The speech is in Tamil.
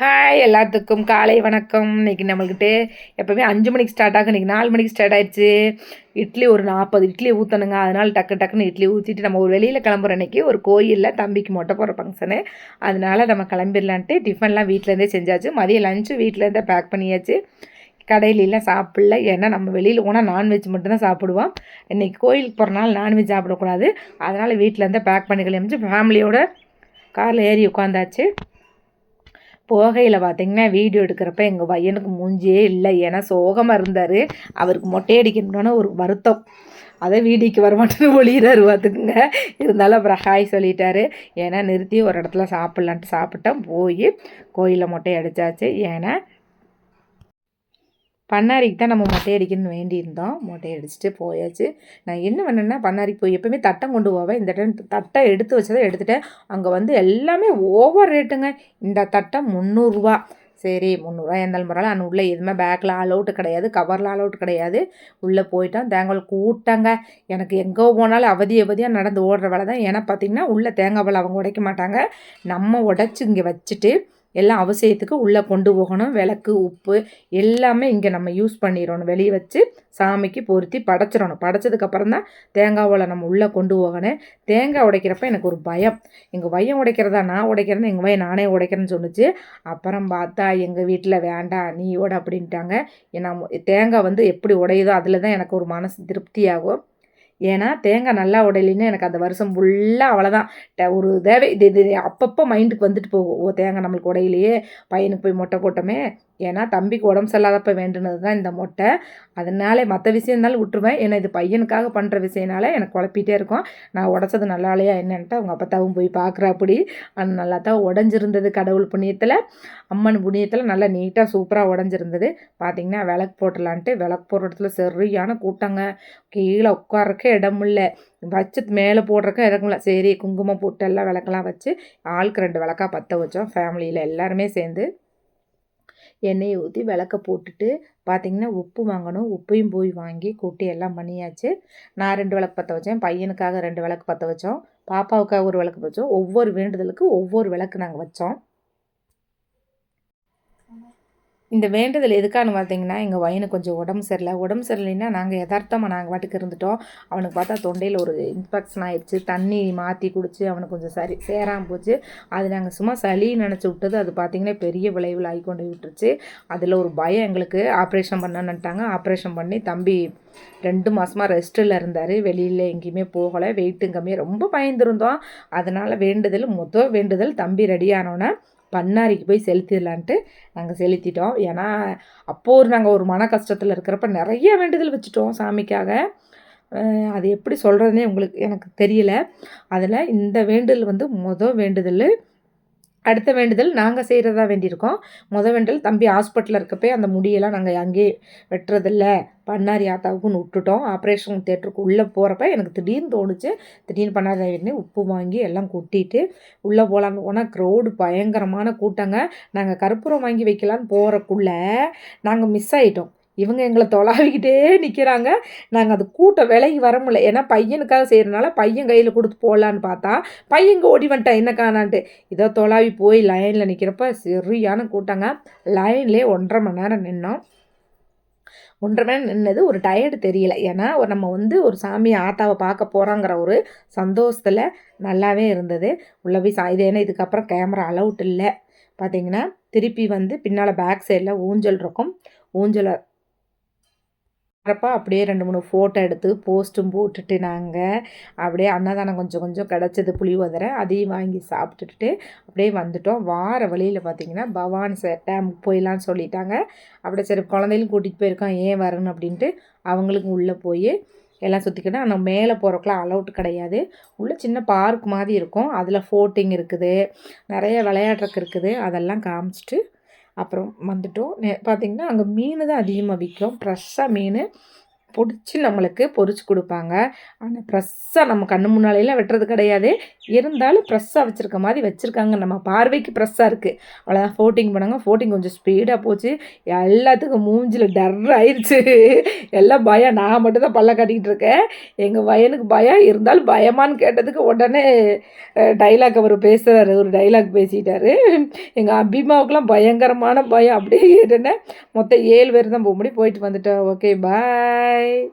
ஹாய் எல்லாத்துக்கும் காலை வணக்கம். இன்னைக்கு நம்மள்கிட்ட எப்போவுமே அஞ்சு மணிக்கு ஸ்டார்ட் ஆகும் இன்றைக்கி நாலு மணிக்கு ஸ்டார்ட் ஆயிடுச்சு இட்லி ஒரு நாற்பது இட்லி ஊற்றணுங்க அதனால் டக்கு டக்குன்னு இட்லி ஊற்றிட்டு நம்ம ஒரு வெளியில் கிளம்புற அன்றைக்கி ஒரு கோயிலில் தம்பிக்கு மொட்டை போகிற ஃபங்க்ஷனு அதனால் நம்ம கிளம்பிடலான்ட்டு டிஃபன்லாம் வீட்டிலேருந்தே செஞ்சாச்சு. மதியம் லஞ்சு வீட்டிலேருந்தே பேக் பண்ணியாச்சு. கடையிலலாம் சாப்பிடல. ஏன்னா நம்ம வெளியில் போனால் நான்வெஜ் மட்டும்தான் சாப்பிடுவோம். இன்றைக்கி கோயிலுக்கு போகிறனால நான்வெஜ் சாப்பிடக்கூடாது. அதனால் வீட்டிலேருந்தே பேக் பண்ணி கிளம்பிச்சு ஃபேமிலியோட காரில் ஏறி உட்காந்தாச்சு. போகையில் பார்த்தீங்கன்னா வீடியோ எடுக்கிறப்ப எங்கள் பையனுக்கு மூஞ்சியே இல்லை. ஏன்னா சோகமாக இருந்தார். அவருக்கு மொட்டை அடிக்கணும்னு ஒரு வருத்தம். அதை வீடியோக்கு வரமாட்டேன்னு ஒளியிறாரு பார்த்துக்குங்க இருந்தாலும் அப்புறம் ஹாய் சொல்லிட்டாரு. ஏன்னா நிறுத்தி ஒரு இடத்துல சாப்பிட்லான்ட்டு சாப்பிட்டோம். போய் கோயிலில் மொட்டை அடித்தாச்சு ஏன்னா பண்ணாரிக்கு தான் நம்ம மொட்டை அடிக்கணும்னு வேண்டியிருந்தோம். மொட்டை அடிச்சுட்டு போயாச்சு. நான் என்ன பண்ணேன்னா பண்ணாரிக்கு போய் எப்போயுமே தட்டம் கொண்டு போவேன். இந்த டைம் தட்டை எடுத்து வச்சதை எடுத்துட்டேன். அங்கே வந்து எல்லாமே ஓவர் ரேட்டுங்க. இந்த தட்டம் முந்நூறுரூவா சரி முந்நூறுரூவா இருந்தாலும் பரவாயில்ல ஆனால் உள்ளே எதுவுமே பேக்கில் ஆல் அவுட்டு கிடையாது. கவரில் ஆல் அவுட் கிடையாது. உள்ளே போயிட்டோம். தேங்காய் கூட்டாங்க. எனக்கு எங்கே போனாலும் அவதி அவதியாக நடந்து ஓடுற வேலை தான் ஏன்னா பார்த்திங்கன்னா உள்ளே தேங்காய் பழம் அவங்க உடைக்க மாட்டாங்க. நம்ம உடச்சி இங்கே வச்சுட்டு எல்லாம் அவசியத்துக்கு உள்ளே கொண்டு போகணும். விளக்கு உப்பு எல்லாமே இங்கே நம்ம யூஸ் பண்ணிடணும். வெளியே வச்சு சாமிக்கு பொருத்தி படைச்சிடணும். படைச்சதுக்கப்புறம் தான் தேங்காவில் நம்ம உள்ளே கொண்டு போகணும். தேங்காய் உடைக்கிறப்ப எனக்கு ஒரு பயம். எங்கள் பையன் உடைக்கிறதா நான் உடைக்கிறேன்னு எங்கள் பையன் நானே உடைக்கிறேன்னு சொன்னிச்சு. அப்புறம் பார்த்தா எங்கள் வீட்டில் வேண்டாம் நீ ஓட அப்படின்ட்டாங்க. ஏன்னா தேங்காய் வந்து எப்படி உடையுதோ அதில் தான் எனக்கு ஒரு மனசு திருப்தியாகும். ஏன்னா தேங்காய் நல்லா உடையிலின்னு எனக்கு அந்த வருஷம் ஃபுல்லாக அவ்வளோதான் ஒரு தேவை இது இது அப்பப்போ மைண்டுக்கு வந்துட்டு போகும். ஓ தேங்காய் நம்மளுக்கு உடையிலையே பையனுக்கு போய் மொட்டை போட்டோமே ஏன்னா தம்பிக்கு உடம்பு சரியில்லாதப்ப வேண்டுனது தான் இந்த மொட்டை. அதனால மற்ற விஷயம் இருந்தாலும் விட்டுருவேன். ஏன்னா இது பையனுக்காக பண்ணுற விஷயனால எனக்கு குழப்பிட்டே இருக்கும். நான் உடச்சது நல்லா இல்லையா என்னன்ட்டு அவங்க அப்பத்தாவும் போய் பார்க்குறா அப்படி. அது நல்லா தான் உடஞ்சிருந்தது கடவுள் புண்ணியத்தில். அம்மன் புண்ணியத்தில் நல்லா நீட்டாக சூப்பராக உடஞ்சிருந்தது. பார்த்திங்கன்னா விளக்கு போட்டலான்ட்டு விளக்கு போடுற இடத்துல சரியான கூட்டங்க. கீழே உட்காரக்கே இடம் இல்லை. வச்சு மேலே போடுறக்க இறக்கும்ல சரி குங்குமம் போட்டு எல்லாம் விளக்கெல்லாம் வச்சு ஆளுக்கு ரெண்டு விளக்கா பற்ற வச்சோம். ஃபேமிலியில் எல்லாருமே சேர்ந்து. எண்ணெயை ஊற்றி விளக்க போட்டுட்டு பார்த்திங்கன்னா உப்பு வாங்கணும். உப்பையும் போய் வாங்கி கூட்டி எல்லாம் பண்ணியாச்சு. நான் ரெண்டு விளக்கு பற்ற வச்சேன். பையனுக்காக ரெண்டு விளக்கு பற்ற வச்சோம். பாப்பாவுக்காக ஒரு விளக்கு வச்சோம் ஒவ்வொரு வேண்டுதலுக்கு ஒவ்வொரு விளக்கு நாங்கள் வச்சோம். இந்த வேண்டுதல் எதுக்கானு பார்த்தீங்கன்னா எங்கள் வயனுக்கு கொஞ்சம் உடம்பு சரியில்லை. உடம்பு சரியில்லைன்னா நாங்கள் யதார்த்தமாக நாங்கள் வாட்டுக்கு இருந்துட்டோம். அவனுக்கு பார்த்தா தொண்டையில் ஒரு இன்ஃபெக்ஷன் ஆகிடுச்சு தண்ணி மாற்றி குடிச்சு அவனுக்கு கொஞ்சம் சரி சேராமல் போச்சு. அது நாங்கள் சும்மா சளி நினச்சி விட்டது. அது பார்த்திங்கன்னா பெரிய விளைவில் ஆகி கொண்டு விட்டுருச்சு. அதில் ஒரு பயம் எங்களுக்கு. ஆப்ரேஷன் பண்ணணுன்ட்டாங்க ஆப்ரேஷன் பண்ணி தம்பி ரெண்டு மாதமாக ரெஸ்ட்டில் இருந்தார். வெளியில் எங்கேயுமே போகலை. வெயிட்டும் கம்மியாக ரொம்ப பயந்துருந்தோம். அதனால் வேண்டுதல் மொத்தம் வேண்டுதல் தம்பி ரெடி ஆனோன்னே பண்ணாரிக்கு போய் செலுத்திடலான்ட்டு நாங்கள் செலுத்திட்டோம். ஏன்னா அப்போது ஒரு நாங்கள் ஒரு மன கஷ்டத்தில் இருக்கிறப்ப நிறைய வேண்டுதல் வச்சுட்டோம் சாமிக்காக. அது எப்படி சொல்கிறதுனே உங்களுக்கு எனக்கு தெரியல. அதில் இந்த வேண்டுதல் வந்து மொதல் வேண்டுதல் அடுத்த வேண்டுதல் நாங்கள் செய்கிறதா வேண்டியிருக்கோம். முத வேண்டுதல் தம்பி ஹாஸ்பிட்டலில் இருக்கப்பே அந்த முடியெல்லாம் நாங்கள் அங்கேயே வெட்டுறதில்ல. பண்ணாரி ஆத்தாவுக்குன்னு விட்டுட்டோம். ஆப்ரேஷன் தேட்டருக்கு உள்ளே போகிறப்ப எனக்கு திடீர்னு தோணுச்சு. திடீர்னு பண்ணாரி உப்பு வாங்கி எல்லாம் கொட்டிட்டு உள்ளே போகலான்னு போனால் க்ரௌடு பயங்கரமான கூட்டங்க. நாங்கள் கற்பூரம் வாங்கி வைக்கலான்னு போகிறக்குள்ளே நாங்கள் மிஸ் ஆகிட்டோம் இவங்க எங்களை தொலாவிக்கிட்டே நிற்கிறாங்க நாங்கள் அது கூட்டம் விலகி வர முடியல. ஏன்னா பையனுக்காக செய்கிறனால பையன் கையில் கொடுத்து போகலான்னு பார்த்தா பையங்க ஓடி வந்துட்டான். என்ன காணான்ட்டு இதோ தொலாவி போய் லைனில் நிற்கிறப்ப சரியான கூட்டங்க. லைன்லேயே ஒன்றரை மணி நேரம் நின்னோம். ஒன்றரை மணி நேரம் நின்னது ஒரு டயர்டு தெரியல. ஏன்னா நம்ம வந்து ஒரு சாமி ஆத்தாவை பார்க்க போகிறோங்கிற ஒரு சந்தோஷத்தில் நல்லாவே இருந்தது. உள்ளே போய் சா இது ஏன்னா இதுக்கப்புறம் கேமரா அலவுட் இல்லை. பார்த்தீங்கன்னா திருப்பி வந்து பின்னால் பேக் சைடில் ஊஞ்சல் இருக்கும். ஊஞ்சலை வரப்போ அப்படியே ரெண்டு மூணு ஃபோட்டோ எடுத்து போஸ்ட்டும் போட்டுட்டு நாங்கள் அப்படியே அன்னதானம் கொஞ்சம் கொஞ்சம் கிடச்சது புளியோதரை அதையும் வாங்கி சாப்பிட்டுட்டு அப்படியே வந்துட்டோம். வார வழியில் பார்த்தீங்கன்னா பவானி சார் டேமுக்கு போயிடலான்னு சொல்லிட்டாங்க. அப்படியே சரி குழந்தைகளும் கூட்டிகிட்டு போயிருக்கோம் ஏன் வரணும் அப்படின்ட்டு அவங்களுக்கும் உள்ளே போய் எல்லாம் சுற்றிக்கணும் ஆனால் மேலே போகிறக்கெலாம் அலவுட் கிடையாது. உள்ளே சின்ன பார்க் மாதிரி இருக்கும். அதில் ஃபோட்டிங் இருக்குது. நிறைய விளையாடுறக்கு இருக்குது. அதெல்லாம் காமிச்சிட்டு அப்புறம் வந்துட்டோம். பார்த்திங்கன்னா அங்கே மீன் தான் அதிகமாக விற்கும் ஃப்ரெஷ்ஷாக மீன். பிடிச்சி நம்மளுக்கு பொறிச்சு கொடுப்பாங்க. ஆனால் ப்ரெஸ்ஸாக நம்ம கண்ணு முன்னாலையெல்லாம் வெட்டுறது கிடையாது. இருந்தாலும் ப்ரெஸ்ஸாக வச்சுருக்க மாதிரி வச்சுருக்காங்க. நம்ம பார்வைக்கு ப்ரெஸ்ஸாக இருக்குது அவ்வளோதான் ஃபோட்டிங் பண்ணாங்க. ஃபோட்டிங் கொஞ்சம் ஸ்பீடாக போச்சு. எல்லாத்துக்கும் மூஞ்சில் டர் ஆயிடுச்சு எல்லாம் பயம். நான் மட்டும் தான் பல்ல காட்டிக்கிட்டு இருக்கேன். எங்கள் பையனுக்கு பயம். இருந்தாலும் பயமான்னு கேட்டதுக்கு உடனே டைலாக் அவர் பேசுகிறாரு ஒரு டைலாக் பேசிட்டாரு. எங்கள் அபிமாவுக்குலாம் பயங்கரமான பயம். அப்படியே என்ன மொத்தம் ஏழு பேர் தான் போக முடியும் போயிட்டு வந்துட்டோம். ஓகே பாய் হয়